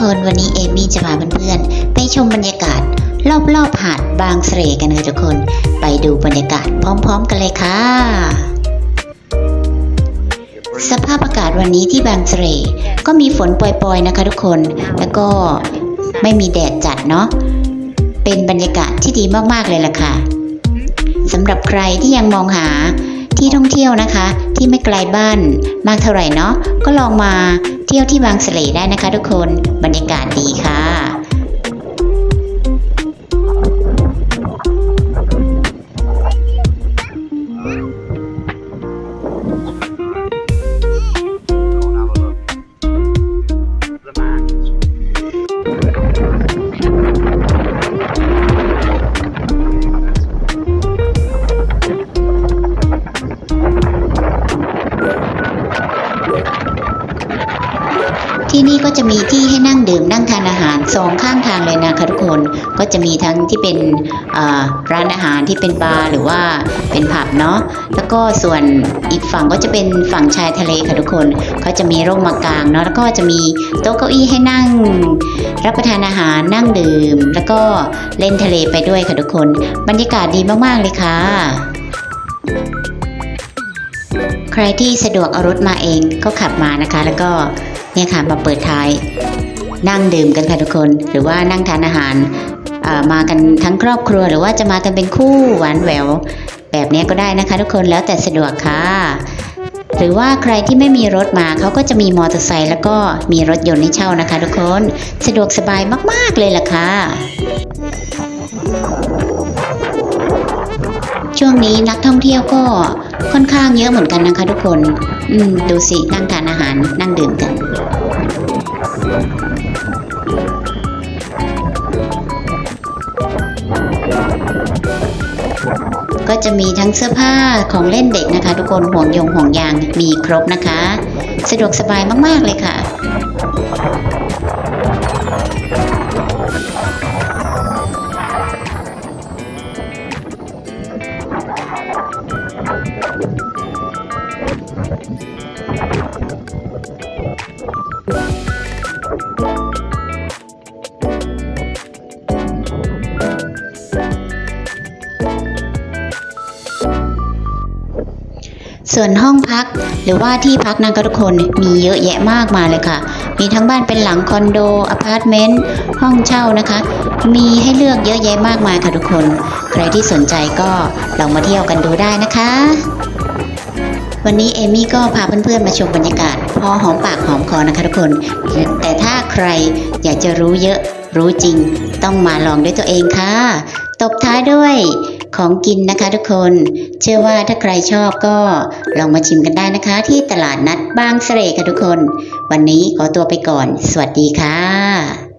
คนวันนี้เอมี่จะพาเพื่อนๆไปชมบรรยากาศ รอบๆหาดบางเสร่กันค่ะทุกคน ไปดูบรรยากาศพร้อม ๆ กันเลยค่ะ สภาพอากาศวันนี้ที่บางเสร่ก็มีฝนปล่อยๆนะคะทุกคน แล้วก็ไม่มีแดดจัดเนาะ เป็นบรรยากาศที่ดีมากๆเลยล่ะค่ะสำหรับใครที่ยังมองหา ที่ท่องเที่ยวนะคะ ที่ไม่ไกลบ้านมากเท่าไหร่เนาะก็ลองมาเที่ยวที่บางเสลได้นะคะ ทุกคนบรรยากาศดีค่ะ ที่นี่ก็จะมีที่ให้นั่งดื่มนั่งทานอาหารสองข้างทางเลยนะคะทุกคนก็จะมีทั้งที่เป็นร้านอาหารที่เป็นบาร์หรือว่าเป็นผับเนาะแล้วก็ส่วนอีกฝั่งก็จะเป็นฝั่งชายทะเลค่ะทุกคนก็จะมีร่มมากางเนาะแล้วก็จะมีโต๊ะเก้าอี้ให้นั่ง รับประทานอาหารนั่งดื่ม แล้วก็เล่นทะเลไปด้วยค่ะทุกคน บรรยากาศดีมากๆเลยค่ะใครที่สะดวกเอารถมาเองก็ขับมานะคะ แล้วก็ เนี่ยค่ะมาเปิดท้าย นั่งดื่มกันค่ะทุกคน หรือว่านั่งทานอาหารอ่ามากันทั้งครอบครัวหรือว่าจะมากันเป็นคู่หวานแหวว แบบนี้ก็ได้นะคะ ทุกคนแล้วแต่สะดวกค่ะ หรือว่าใครที่ไม่มีรถมาเขาก็จะมีมอเตอร์ไซค์แล้วก็มีรถยนต์ให้เช่านะคะ ทุกคนสะดวกสบายมาก ๆ เลยล่ะค่ะช่วงนี้นักท่องเที่ยวก็ค่อนข้างเยอะเหมือนกันนะคะ ทุกคน อืมดูสินั่งทานอาหารนั่งดื่มกัน ก็จะมีทั้งเสื้อผ้าของเล่นเด็กนะคะ ทุกคนห่วงยงห่วงยางมีครบนะคะ สะดวกสบายมากๆเลยค่ะ ส่วนห้องพักหรือว่าที่พักนะคะทุกคนมีเยอะแยะมากมายเลยค่ะ มีทั้งบ้านเป็นหลังคอนโดอพาร์ตเมนต์ห้องเช่านะคะ มีให้เลือกเยอะแยะมากมายค่ะทุกคน ใครที่สนใจก็ลองมาเที่ยวกันดูได้นะคะ วันนี้เอมี่ก็พาเพื่อนๆมาชมบรรยากาศ พอหอมปากหอมคอนะคะทุกคน แต่ถ้าใครอยากจะรู้เยอะรู้จริง ต้องมาลองด้วยตัวเองค่ะ ตบท้ายด้วย ของกินนะคะทุกคน เชื่อว่าถ้าใครชอบก็ลองมาชิมกันได้นะคะ ที่ตลาดนัดบางเสร่ค่ะทุกคน วันนี้ขอตัวไปก่อน สวัสดีค่ะ